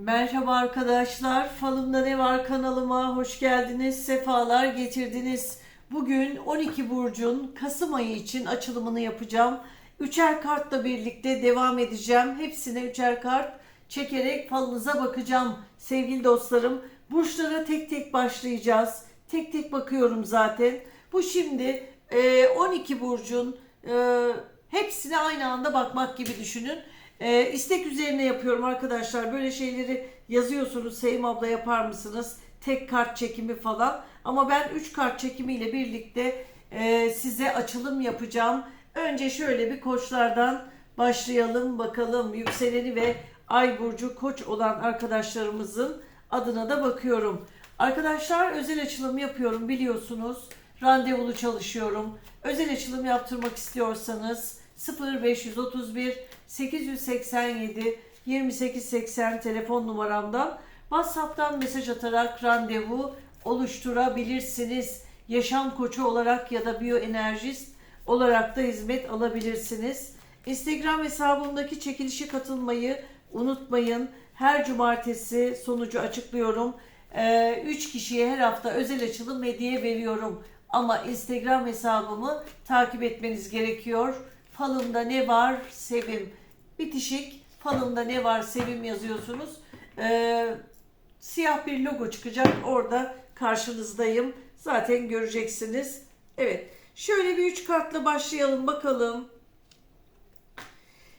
Merhaba arkadaşlar. Falımda ne var kanalıma hoş geldiniz. Sefalar getirdiniz. Bugün 12 burcun Kasım ayı için açılımını yapacağım. Üçer kartla birlikte devam edeceğim. Hepsine üçer kart çekerek falınıza bakacağım sevgili dostlarım. Burçlara tek tek başlayacağız. Tek tek bakıyorum zaten. Bu şimdi e, 12 burcun e, hepsine aynı anda bakmak gibi düşünün. E, istek üzerine yapıyorum arkadaşlar. Böyle şeyleri yazıyorsunuz. Sevim abla yapar mısınız? Tek kart çekimi falan. Ama ben 3 kart çekimiyle birlikte e, size açılım yapacağım. Önce şöyle bir koçlardan başlayalım bakalım. Yükseleni ve ay burcu koç olan arkadaşlarımızın adına da bakıyorum. Arkadaşlar özel açılım yapıyorum biliyorsunuz. Randevulu çalışıyorum. Özel açılım yaptırmak istiyorsanız 0531 887 2880 telefon numaramdan WhatsApp'tan mesaj atarak randevu oluşturabilirsiniz. Yaşam koçu olarak ya da biyoenerjist olarak da hizmet alabilirsiniz. Instagram hesabımdaki çekilişe katılmayı unutmayın. Her cumartesi sonucu açıklıyorum. 3 kişiye her hafta özel açılım hediye veriyorum. Ama Instagram hesabımı takip etmeniz gerekiyor. Falımda ne var sevim. Bitişik falımda ne var sevim yazıyorsunuz. Ee, siyah bir logo çıkacak. Orada karşınızdayım. Zaten göreceksiniz. Evet. Şöyle bir üç kartla başlayalım bakalım.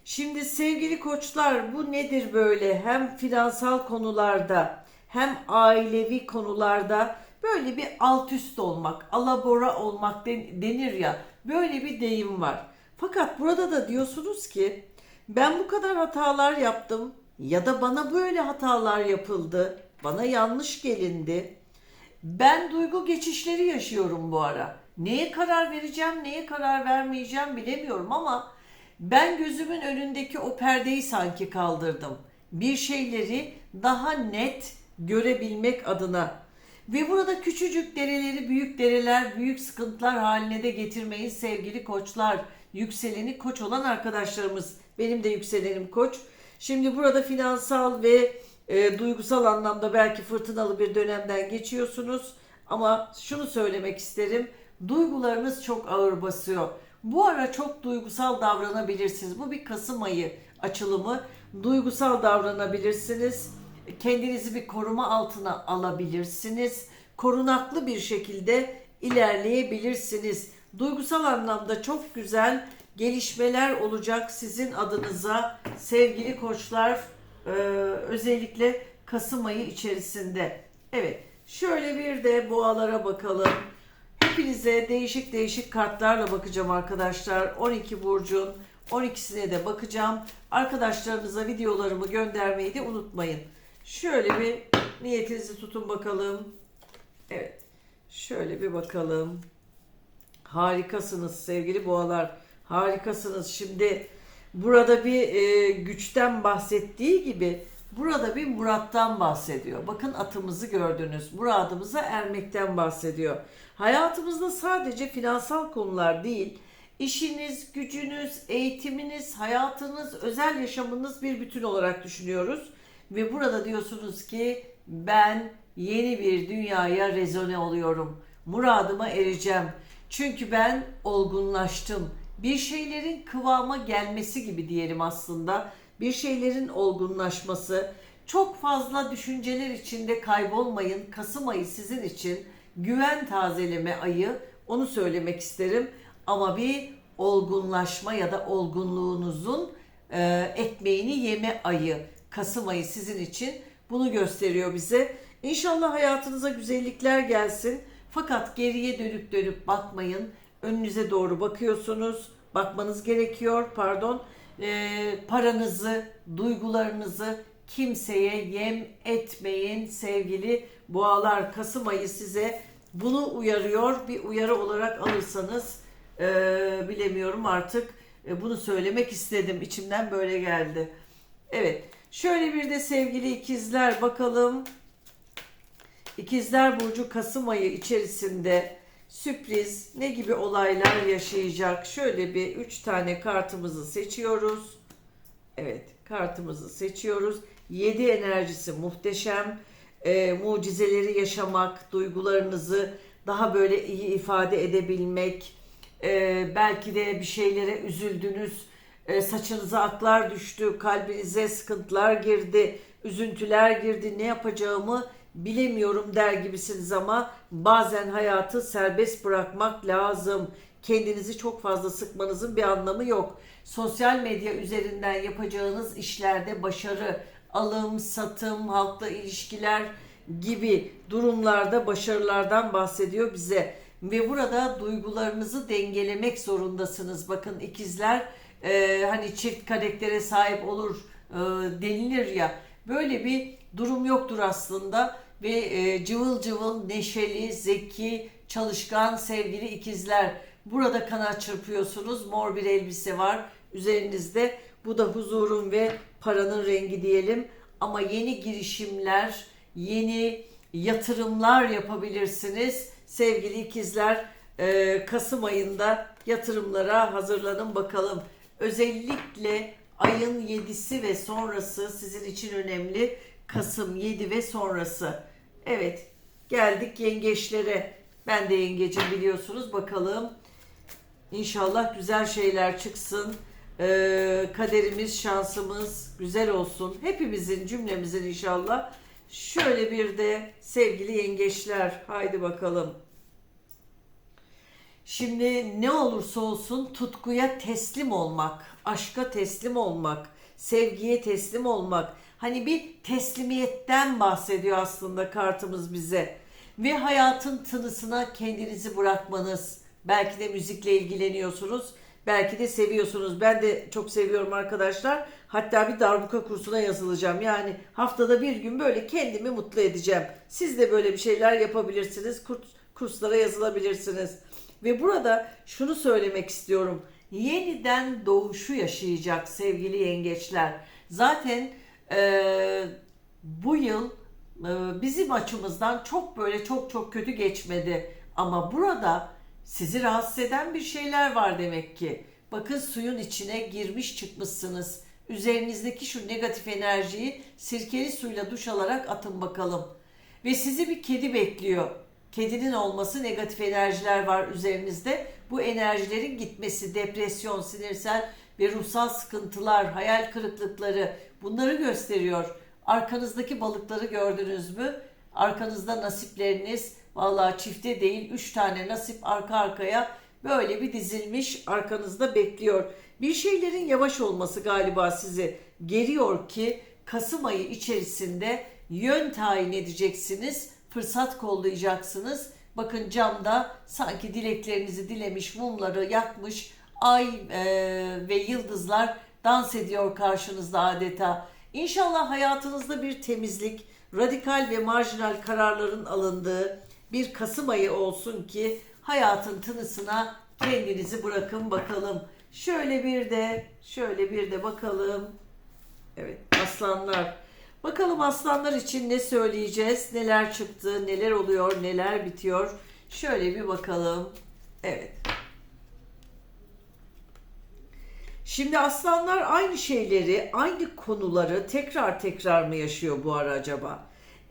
Şimdi sevgili koçlar bu nedir böyle? Hem finansal konularda hem ailevi konularda böyle bir alt üst olmak, alabora olmak den- denir ya. Böyle bir deyim var. Fakat burada da diyorsunuz ki ben bu kadar hatalar yaptım ya da bana böyle hatalar yapıldı. Bana yanlış gelindi. Ben duygu geçişleri yaşıyorum bu ara. Neye karar vereceğim, neye karar vermeyeceğim bilemiyorum ama ben gözümün önündeki o perdeyi sanki kaldırdım. Bir şeyleri daha net görebilmek adına. Ve burada küçücük dereleri büyük dereler, büyük sıkıntılar haline de getirmeyin sevgili koçlar. Yükseleni koç olan arkadaşlarımız. Benim de yükselenim koç. Şimdi burada finansal ve e, duygusal anlamda belki fırtınalı bir dönemden geçiyorsunuz. Ama şunu söylemek isterim. Duygularınız çok ağır basıyor. Bu ara çok duygusal davranabilirsiniz. Bu bir Kasım ayı açılımı. Duygusal davranabilirsiniz. Kendinizi bir koruma altına alabilirsiniz. Korunaklı bir şekilde ilerleyebilirsiniz. Duygusal anlamda çok güzel gelişmeler olacak sizin adınıza sevgili koçlar e, özellikle Kasım ayı içerisinde. Evet şöyle bir de boğalara bakalım. Hepinize değişik değişik kartlarla bakacağım arkadaşlar. 12 burcun 12'sine de bakacağım. Arkadaşlarınıza videolarımı göndermeyi de unutmayın. Şöyle bir niyetinizi tutun bakalım. Evet. Şöyle bir bakalım. Harikasınız sevgili boğalar. Harikasınız. Şimdi burada bir e, güçten bahsettiği gibi burada bir murattan bahsediyor. Bakın atımızı gördünüz. Muradımıza ermekten bahsediyor. Hayatımızda sadece finansal konular değil, işiniz, gücünüz, eğitiminiz, hayatınız, özel yaşamınız bir bütün olarak düşünüyoruz. Ve burada diyorsunuz ki ben yeni bir dünyaya rezone oluyorum. Muradıma ereceğim. Çünkü ben olgunlaştım. Bir şeylerin kıvama gelmesi gibi diyelim aslında. Bir şeylerin olgunlaşması. Çok fazla düşünceler içinde kaybolmayın. Kasım ayı sizin için güven tazeleme ayı. Onu söylemek isterim. Ama bir olgunlaşma ya da olgunluğunuzun e, ekmeğini yeme ayı. Kasım ayı sizin için bunu gösteriyor bize. İnşallah hayatınıza güzellikler gelsin. Fakat geriye dönüp dönüp bakmayın. Önünüze doğru bakıyorsunuz. Bakmanız gerekiyor. Pardon. Ee, paranızı, duygularınızı kimseye yem etmeyin sevgili boğalar. Kasım ayı size bunu uyarıyor. Bir uyarı olarak alırsanız ee, bilemiyorum artık. Ee, bunu söylemek istedim. İçimden böyle geldi. Evet. Şöyle bir de sevgili ikizler bakalım. İkizler Burcu Kasım ayı içerisinde sürpriz ne gibi olaylar yaşayacak? Şöyle bir 3 tane kartımızı seçiyoruz. Evet kartımızı seçiyoruz. 7 enerjisi muhteşem. Ee, mucizeleri yaşamak, duygularınızı daha böyle iyi ifade edebilmek, ee, belki de bir şeylere üzüldünüz, ee, saçınıza aklar düştü, kalbinize sıkıntılar girdi, üzüntüler girdi, ne yapacağımı bilemiyorum der gibisiniz ama bazen hayatı serbest bırakmak lazım. Kendinizi çok fazla sıkmanızın bir anlamı yok. Sosyal medya üzerinden yapacağınız işlerde başarı, alım, satım, halkla ilişkiler gibi durumlarda başarılardan bahsediyor bize. Ve burada duygularınızı dengelemek zorundasınız. Bakın ikizler e, hani çift karaktere sahip olur e, denilir ya. Böyle bir durum yoktur aslında ve e, cıvıl cıvıl, neşeli, zeki, çalışkan sevgili ikizler. Burada kanat çırpıyorsunuz. Mor bir elbise var üzerinizde. Bu da huzurun ve paranın rengi diyelim. Ama yeni girişimler, yeni yatırımlar yapabilirsiniz. Sevgili ikizler, e, Kasım ayında yatırımlara hazırlanın bakalım. Özellikle ayın 7'si ve sonrası sizin için önemli. Kasım 7 ve sonrası. Evet, geldik yengeçlere. Ben de yengecim biliyorsunuz. Bakalım. İnşallah güzel şeyler çıksın. Ee, kaderimiz, şansımız güzel olsun. Hepimizin, cümlemizin inşallah. Şöyle bir de sevgili yengeçler. Haydi bakalım. Şimdi ne olursa olsun tutkuya teslim olmak, aşka teslim olmak, sevgiye teslim olmak. Hani bir teslimiyetten bahsediyor aslında kartımız bize. Ve hayatın tınısına kendinizi bırakmanız. Belki de müzikle ilgileniyorsunuz. Belki de seviyorsunuz. Ben de çok seviyorum arkadaşlar. Hatta bir darbuka kursuna yazılacağım. Yani haftada bir gün böyle kendimi mutlu edeceğim. Siz de böyle bir şeyler yapabilirsiniz. Kurs, kurslara yazılabilirsiniz. Ve burada şunu söylemek istiyorum. Yeniden doğuşu yaşayacak sevgili yengeçler. Zaten e, bu yıl e, bizim açımızdan çok böyle çok çok kötü geçmedi. Ama burada sizi rahatsız eden bir şeyler var demek ki. Bakın suyun içine girmiş çıkmışsınız. Üzerinizdeki şu negatif enerjiyi sirkeli suyla duş alarak atın bakalım. Ve sizi bir kedi bekliyor. Kedinin olması negatif enerjiler var üzerinizde. Bu enerjilerin gitmesi, depresyon, sinirsel ve ruhsal sıkıntılar, hayal kırıklıkları bunları gösteriyor. Arkanızdaki balıkları gördünüz mü? Arkanızda nasipleriniz vallahi çifte değil 3 tane nasip arka arkaya böyle bir dizilmiş arkanızda bekliyor. Bir şeylerin yavaş olması galiba sizi geriyor ki Kasım ayı içerisinde yön tayin edeceksiniz, fırsat kollayacaksınız. Bakın camda sanki dileklerinizi dilemiş, mumları yakmış, ay e, ve yıldızlar dans ediyor karşınızda adeta. İnşallah hayatınızda bir temizlik, radikal ve marjinal kararların alındığı bir Kasım ayı olsun ki hayatın tınısına kendinizi bırakın bakalım. Şöyle bir de, şöyle bir de bakalım. Evet, aslanlar. Bakalım aslanlar için ne söyleyeceğiz? Neler çıktı, neler oluyor, neler bitiyor? Şöyle bir bakalım. Evet. Şimdi aslanlar aynı şeyleri, aynı konuları tekrar tekrar mı yaşıyor bu ara acaba?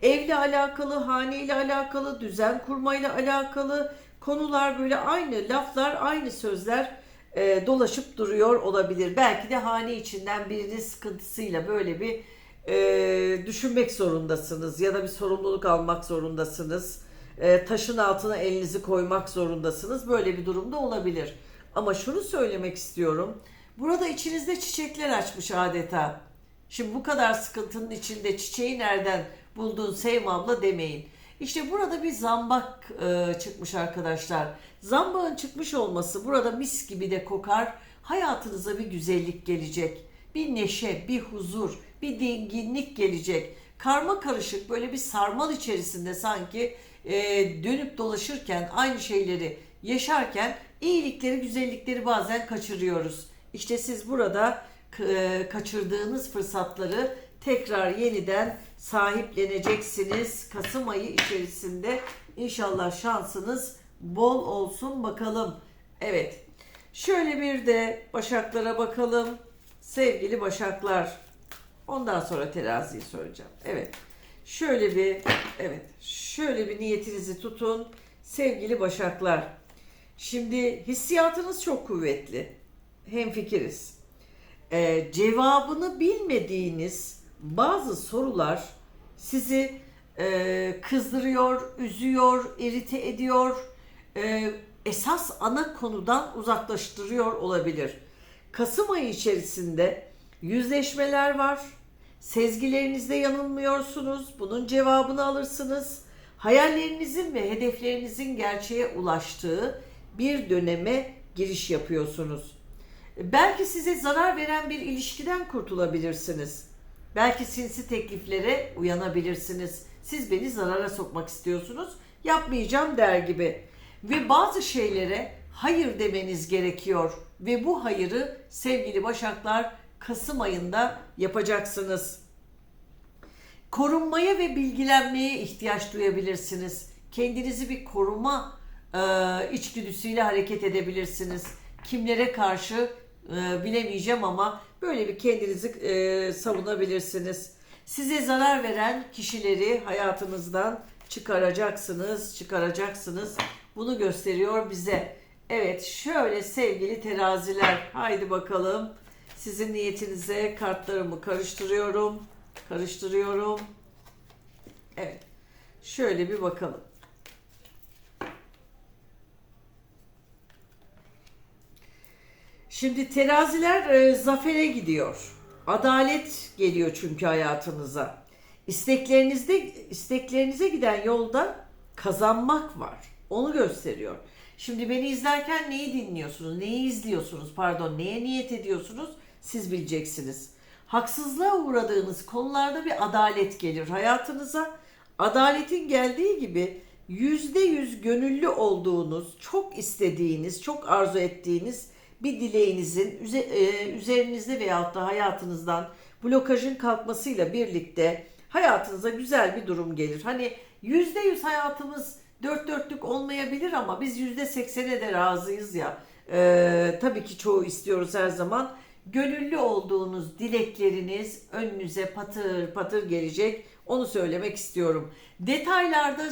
Evle alakalı, haneyle alakalı, düzen kurmayla alakalı konular böyle aynı laflar, aynı sözler e, dolaşıp duruyor olabilir. Belki de hane içinden birinin sıkıntısıyla böyle bir e, düşünmek zorundasınız ya da bir sorumluluk almak zorundasınız. E, taşın altına elinizi koymak zorundasınız. Böyle bir durumda olabilir. Ama şunu söylemek istiyorum. Burada içinizde çiçekler açmış adeta. Şimdi bu kadar sıkıntının içinde çiçeği nereden buldun Sevim abla demeyin. İşte burada bir zambak e, çıkmış arkadaşlar. Zambağın çıkmış olması burada mis gibi de kokar. Hayatınıza bir güzellik gelecek. Bir neşe, bir huzur, bir dinginlik gelecek. Karma karışık böyle bir sarmal içerisinde sanki e, dönüp dolaşırken aynı şeyleri yaşarken iyilikleri, güzellikleri bazen kaçırıyoruz. İşte siz burada e, kaçırdığınız fırsatları tekrar yeniden sahipleneceksiniz. Kasım ayı içerisinde inşallah şansınız bol olsun bakalım. Evet. Şöyle bir de başaklara bakalım. Sevgili başaklar. Ondan sonra teraziyi söyleyeceğim. Evet. Şöyle bir evet. Şöyle bir niyetinizi tutun. Sevgili Başaklar. Şimdi hissiyatınız çok kuvvetli. Hemfikiriz. Ee, cevabını bilmediğiniz bazı sorular sizi e, kızdırıyor, üzüyor, irite ediyor. e, esas ana konudan uzaklaştırıyor olabilir. Kasım ayı içerisinde yüzleşmeler var. Sezgilerinizde yanılmıyorsunuz. Bunun cevabını alırsınız. Hayallerinizin ve hedeflerinizin gerçeğe ulaştığı bir döneme giriş yapıyorsunuz. Belki size zarar veren bir ilişkiden kurtulabilirsiniz. Belki sinsi tekliflere uyanabilirsiniz. Siz beni zarara sokmak istiyorsunuz. Yapmayacağım der gibi. Ve bazı şeylere hayır demeniz gerekiyor. Ve bu hayırı sevgili Başaklar Kasım ayında yapacaksınız. Korunmaya ve bilgilenmeye ihtiyaç duyabilirsiniz. Kendinizi bir koruma e, içgüdüsüyle hareket edebilirsiniz. Kimlere karşı e, bilemeyeceğim ama böyle bir kendinizi e, savunabilirsiniz. Size zarar veren kişileri hayatınızdan çıkaracaksınız, çıkaracaksınız. Bunu gösteriyor bize. Evet, şöyle sevgili teraziler, haydi bakalım. Sizin niyetinize kartlarımı karıştırıyorum. Karıştırıyorum. Evet. Şöyle bir bakalım. Şimdi teraziler e, zafere gidiyor. Adalet geliyor çünkü hayatınıza. İsteklerinizde isteklerinize giden yolda kazanmak var. Onu gösteriyor. Şimdi beni izlerken neyi dinliyorsunuz? Neyi izliyorsunuz? Pardon, neye niyet ediyorsunuz? Siz bileceksiniz. Haksızlığa uğradığınız konularda bir adalet gelir hayatınıza. Adaletin geldiği gibi yüzde yüz gönüllü olduğunuz, çok istediğiniz, çok arzu ettiğiniz bir dileğinizin e, üzerinizde veyahut da hayatınızdan blokajın kalkmasıyla birlikte hayatınıza güzel bir durum gelir. Hani yüzde yüz hayatımız dört dörtlük olmayabilir ama biz yüzde seksene de razıyız ya. Ee, tabii ki çoğu istiyoruz her zaman. Gönüllü olduğunuz dilekleriniz önünüze patır patır gelecek. Onu söylemek istiyorum. Detaylarda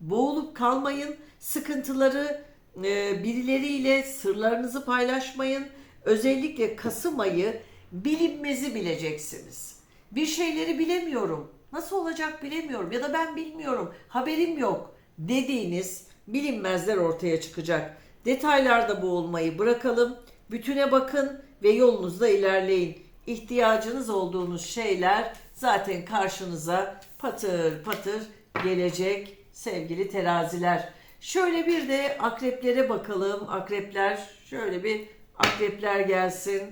boğulup kalmayın. Sıkıntıları e, birileriyle sırlarınızı paylaşmayın. Özellikle Kasım ayı bilinmezi bileceksiniz. Bir şeyleri bilemiyorum. Nasıl olacak bilemiyorum ya da ben bilmiyorum. Haberim yok dediğiniz bilinmezler ortaya çıkacak. Detaylarda boğulmayı bırakalım. Bütüne bakın ve yolunuzda ilerleyin. İhtiyacınız olduğunuz şeyler zaten karşınıza patır patır gelecek sevgili teraziler. Şöyle bir de akreplere bakalım. Akrepler şöyle bir akrepler gelsin.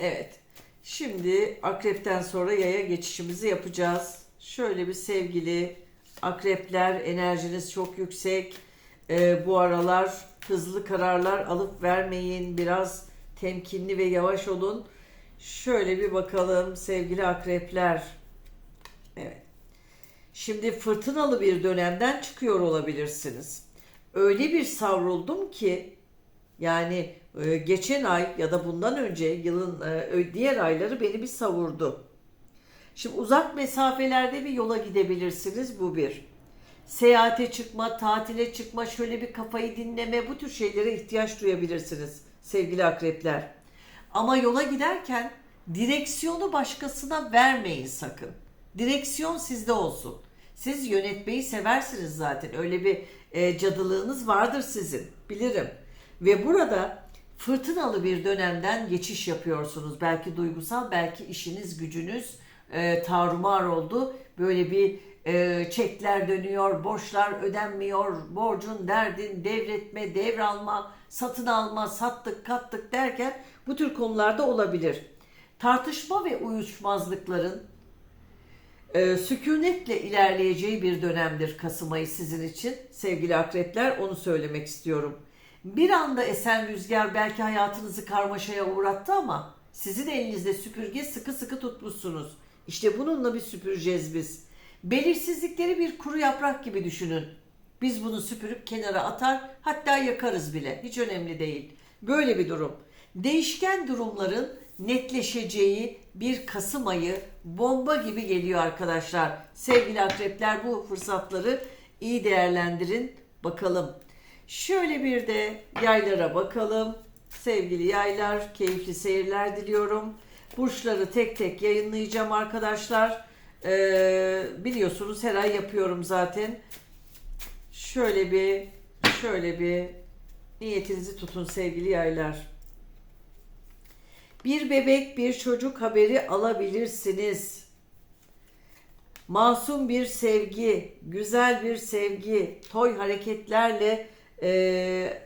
Evet. Şimdi akrepten sonra yaya geçişimizi yapacağız. Şöyle bir sevgili akrepler enerjiniz çok yüksek. Ee, bu aralar hızlı kararlar alıp vermeyin. Biraz temkinli ve yavaş olun. Şöyle bir bakalım sevgili akrepler. Evet. Şimdi fırtınalı bir dönemden çıkıyor olabilirsiniz. Öyle bir savruldum ki yani e, geçen ay ya da bundan önce yılın e, diğer ayları beni bir savurdu. Şimdi uzak mesafelerde bir yola gidebilirsiniz bu bir. Seyahate çıkma, tatile çıkma, şöyle bir kafayı dinleme bu tür şeylere ihtiyaç duyabilirsiniz sevgili akrepler. Ama yola giderken direksiyonu başkasına vermeyin sakın. Direksiyon sizde olsun. Siz yönetmeyi seversiniz zaten. Öyle bir e, cadılığınız vardır sizin. Bilirim. Ve burada fırtınalı bir dönemden geçiş yapıyorsunuz. Belki duygusal, belki işiniz, gücünüz e, tarumar oldu. Böyle bir e, çekler dönüyor, borçlar ödenmiyor, borcun derdin, devretme, devralma, satın alma, sattık, kattık derken bu tür konularda olabilir. Tartışma ve uyuşmazlıkların e, sükunetle ilerleyeceği bir dönemdir Kasım ayı sizin için sevgili akrepler onu söylemek istiyorum. Bir anda esen rüzgar belki hayatınızı karmaşaya uğrattı ama sizin elinizde süpürge sıkı sıkı tutmuşsunuz. İşte bununla bir süpüreceğiz biz. Belirsizlikleri bir kuru yaprak gibi düşünün. Biz bunu süpürüp kenara atar hatta yakarız bile. Hiç önemli değil. Böyle bir durum. Değişken durumların netleşeceği bir Kasım ayı bomba gibi geliyor arkadaşlar. Sevgili akrepler bu fırsatları iyi değerlendirin bakalım. Şöyle bir de yaylara bakalım. Sevgili yaylar, keyifli seyirler diliyorum. Burçları tek tek yayınlayacağım arkadaşlar. Ee, biliyorsunuz her ay yapıyorum zaten. Şöyle bir, şöyle bir niyetinizi tutun sevgili yaylar. Bir bebek, bir çocuk haberi alabilirsiniz. Masum bir sevgi, güzel bir sevgi, toy hareketlerle e,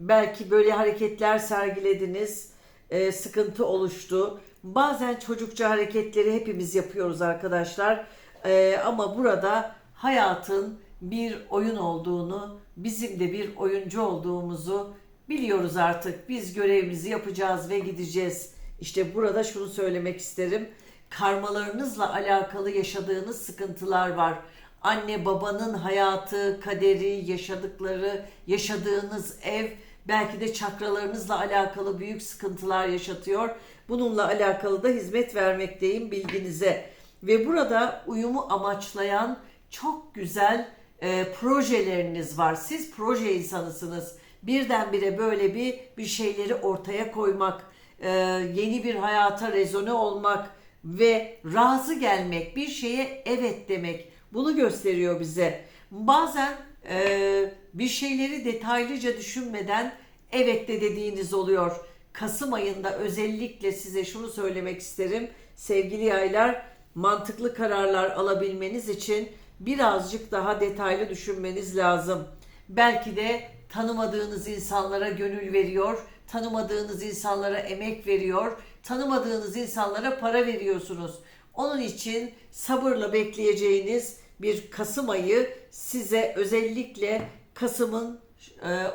belki böyle hareketler sergilediniz, e, sıkıntı oluştu. Bazen çocukça hareketleri hepimiz yapıyoruz arkadaşlar. E, ama burada hayatın bir oyun olduğunu, bizim de bir oyuncu olduğumuzu biliyoruz artık. Biz görevimizi yapacağız ve gideceğiz. İşte burada şunu söylemek isterim. Karmalarınızla alakalı yaşadığınız sıkıntılar var. Anne babanın hayatı, kaderi, yaşadıkları, yaşadığınız ev belki de çakralarınızla alakalı büyük sıkıntılar yaşatıyor. Bununla alakalı da hizmet vermekteyim bilginize. Ve burada uyumu amaçlayan çok güzel e, projeleriniz var. Siz proje insanısınız. Birdenbire böyle bir bir şeyleri ortaya koymak, e, yeni bir hayata rezone olmak ve razı gelmek, bir şeye evet demek. Bunu gösteriyor bize. Bazen e, bir şeyleri detaylıca düşünmeden evet de dediğiniz oluyor. Kasım ayında özellikle size şunu söylemek isterim. Sevgili yaylar, mantıklı kararlar alabilmeniz için birazcık daha detaylı düşünmeniz lazım. Belki de tanımadığınız insanlara gönül veriyor, tanımadığınız insanlara emek veriyor, tanımadığınız insanlara para veriyorsunuz. Onun için sabırla bekleyeceğiniz bir Kasım ayı size özellikle Kasım'ın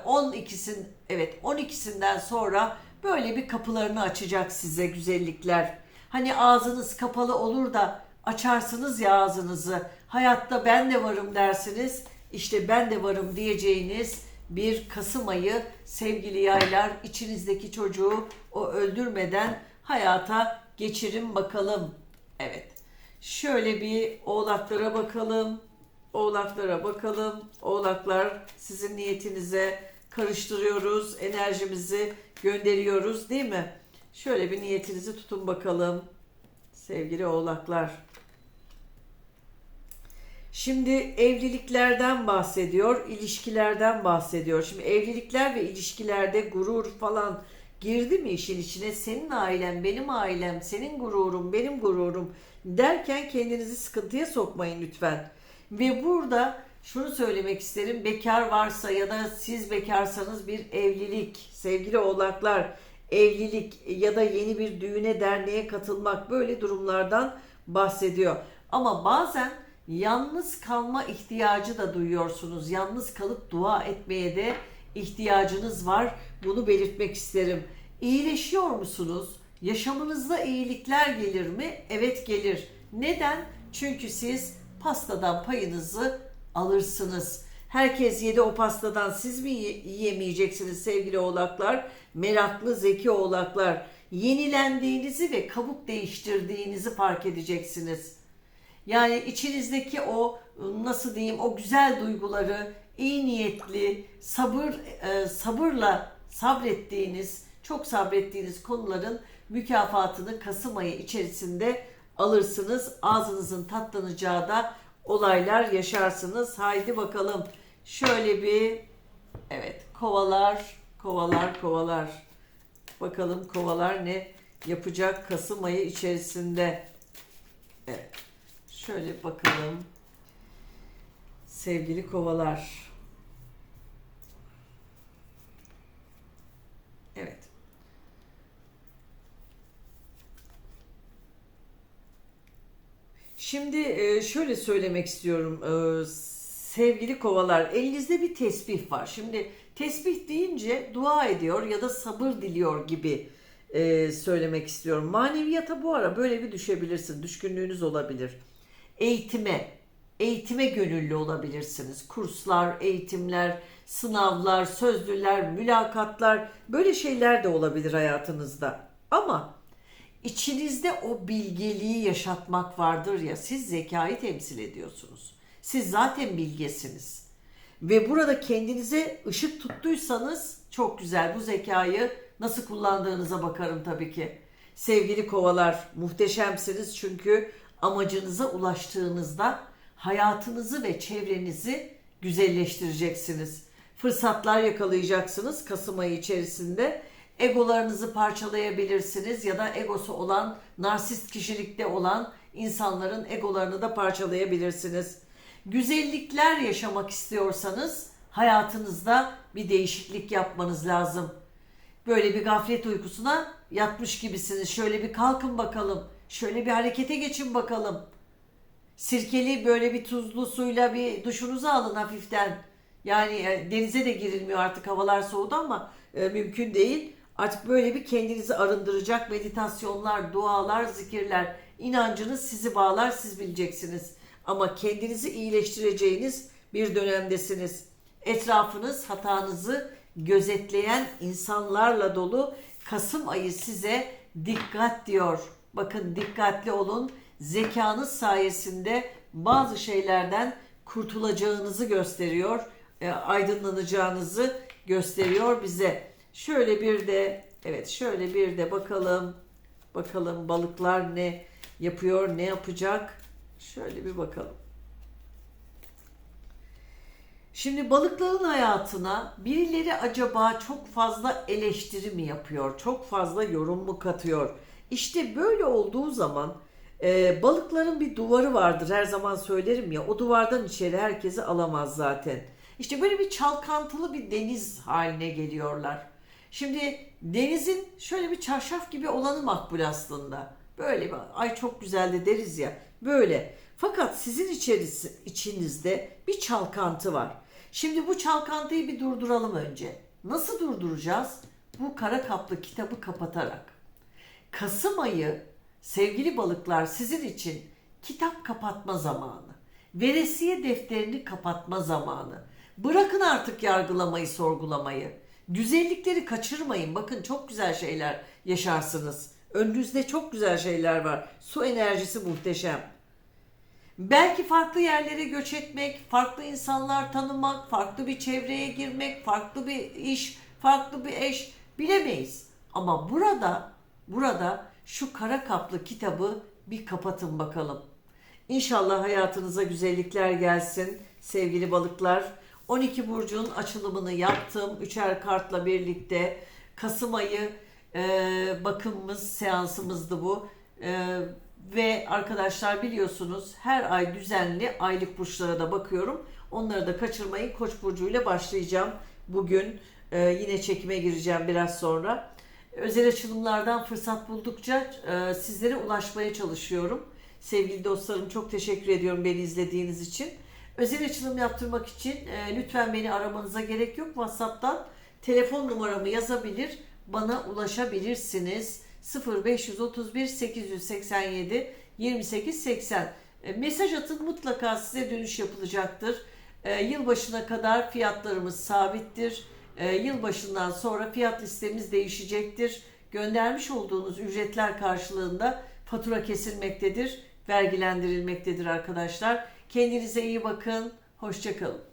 12'sin evet 12'sinden sonra böyle bir kapılarını açacak size güzellikler. Hani ağzınız kapalı olur da açarsınız ya ağzınızı. Hayatta ben de varım dersiniz. İşte ben de varım diyeceğiniz bir Kasım ayı sevgili yaylar içinizdeki çocuğu o öldürmeden hayata geçirin bakalım. Evet. Şöyle bir oğlaklara bakalım. Oğlaklara bakalım. Oğlaklar sizin niyetinize karıştırıyoruz. Enerjimizi gönderiyoruz değil mi? Şöyle bir niyetinizi tutun bakalım. Sevgili oğlaklar. Şimdi evliliklerden bahsediyor, ilişkilerden bahsediyor. Şimdi evlilikler ve ilişkilerde gurur falan girdi mi işin içine? Senin ailen, benim ailem, senin gururun, benim gururum derken kendinizi sıkıntıya sokmayın lütfen. Ve burada şunu söylemek isterim. Bekar varsa ya da siz bekarsanız bir evlilik, sevgili oğlaklar, evlilik ya da yeni bir düğüne derneğe katılmak böyle durumlardan bahsediyor. Ama bazen yalnız kalma ihtiyacı da duyuyorsunuz. Yalnız kalıp dua etmeye de ihtiyacınız var. Bunu belirtmek isterim. İyileşiyor musunuz? Yaşamınızda iyilikler gelir mi? Evet gelir. Neden? Çünkü siz pastadan payınızı alırsınız. Herkes yedi o pastadan siz mi yiyemeyeceksiniz sevgili oğlaklar? Meraklı zeki oğlaklar. Yenilendiğinizi ve kabuk değiştirdiğinizi fark edeceksiniz. Yani içinizdeki o nasıl diyeyim o güzel duyguları iyi niyetli, sabır e, sabırla sabrettiğiniz, çok sabrettiğiniz konuların mükafatını Kasım ayı içerisinde alırsınız. Ağzınızın tatlanacağı da olaylar yaşarsınız. Haydi bakalım. Şöyle bir evet kovalar, kovalar, kovalar. Bakalım kovalar ne yapacak Kasım ayı içerisinde. Evet. Şöyle bakalım. Sevgili kovalar. Evet. Şimdi e, şöyle söylemek istiyorum e, sevgili kovalar elinizde bir tesbih var. Şimdi tesbih deyince dua ediyor ya da sabır diliyor gibi e, söylemek istiyorum. Maneviyata bu ara böyle bir düşebilirsin. Düşkünlüğünüz olabilir. Eğitime, eğitime gönüllü olabilirsiniz. Kurslar, eğitimler, sınavlar, sözlüler, mülakatlar böyle şeyler de olabilir hayatınızda. Ama içinizde o bilgeliği yaşatmak vardır ya siz zekayı temsil ediyorsunuz. Siz zaten bilgesiniz. Ve burada kendinize ışık tuttuysanız çok güzel bu zekayı nasıl kullandığınıza bakarım tabii ki. Sevgili kovalar muhteşemsiniz çünkü amacınıza ulaştığınızda hayatınızı ve çevrenizi güzelleştireceksiniz. Fırsatlar yakalayacaksınız Kasım ayı içerisinde. Egolarınızı parçalayabilirsiniz ya da egosu olan, narsist kişilikte olan insanların egolarını da parçalayabilirsiniz. Güzellikler yaşamak istiyorsanız hayatınızda bir değişiklik yapmanız lazım. Böyle bir gaflet uykusuna yatmış gibisiniz. Şöyle bir kalkın bakalım. Şöyle bir harekete geçin bakalım. Sirkeli böyle bir tuzlu suyla bir duşunuzu alın hafiften. Yani e, denize de girilmiyor artık havalar soğudu ama e, mümkün değil. Artık böyle bir kendinizi arındıracak meditasyonlar, dualar, zikirler, inancınız sizi bağlar, siz bileceksiniz. Ama kendinizi iyileştireceğiniz bir dönemdesiniz. Etrafınız hatanızı gözetleyen insanlarla dolu. Kasım ayı size dikkat diyor. Bakın dikkatli olun. Zekanız sayesinde bazı şeylerden kurtulacağınızı gösteriyor. E, aydınlanacağınızı gösteriyor bize. Şöyle bir de evet şöyle bir de bakalım. Bakalım balıklar ne yapıyor, ne yapacak? Şöyle bir bakalım. Şimdi balıkların hayatına birileri acaba çok fazla eleştiri mi yapıyor, çok fazla yorum mu katıyor? İşte böyle olduğu zaman e, balıkların bir duvarı vardır her zaman söylerim ya o duvardan içeri herkesi alamaz zaten. İşte böyle bir çalkantılı bir deniz haline geliyorlar. Şimdi denizin şöyle bir çarşaf gibi olanı makbul aslında. Böyle ay çok güzeldi deriz ya böyle. Fakat sizin içerisi, içinizde bir çalkantı var. Şimdi bu çalkantıyı bir durduralım önce. Nasıl durduracağız? Bu kara kaplı kitabı kapatarak. Kasım ayı sevgili balıklar sizin için kitap kapatma zamanı. Veresiye defterini kapatma zamanı. Bırakın artık yargılamayı, sorgulamayı. Güzellikleri kaçırmayın. Bakın çok güzel şeyler yaşarsınız. Önünüzde çok güzel şeyler var. Su enerjisi muhteşem. Belki farklı yerlere göç etmek, farklı insanlar tanımak, farklı bir çevreye girmek, farklı bir iş, farklı bir eş bilemeyiz. Ama burada burada şu kara kaplı kitabı bir kapatın bakalım. İnşallah hayatınıza güzellikler gelsin sevgili balıklar. 12 burcun açılımını yaptım. Üçer kartla birlikte Kasım ayı e, bakımımız, seansımızdı bu. E, ve arkadaşlar biliyorsunuz her ay düzenli aylık burçlara da bakıyorum. Onları da kaçırmayın. Koç burcuyla başlayacağım. Bugün e, yine çekime gireceğim biraz sonra. Özel açılımlardan fırsat buldukça e, sizlere ulaşmaya çalışıyorum. Sevgili dostlarım çok teşekkür ediyorum beni izlediğiniz için. Özel açılım yaptırmak için e, lütfen beni aramanıza gerek yok. WhatsApp'tan telefon numaramı yazabilir, bana ulaşabilirsiniz. 0531 887 28 80 E, mesaj atın mutlaka size dönüş yapılacaktır. E, yılbaşına kadar fiyatlarımız sabittir. E, yılbaşından sonra fiyat listemiz değişecektir. Göndermiş olduğunuz ücretler karşılığında fatura kesilmektedir, vergilendirilmektedir arkadaşlar. Kendinize iyi bakın, hoşçakalın.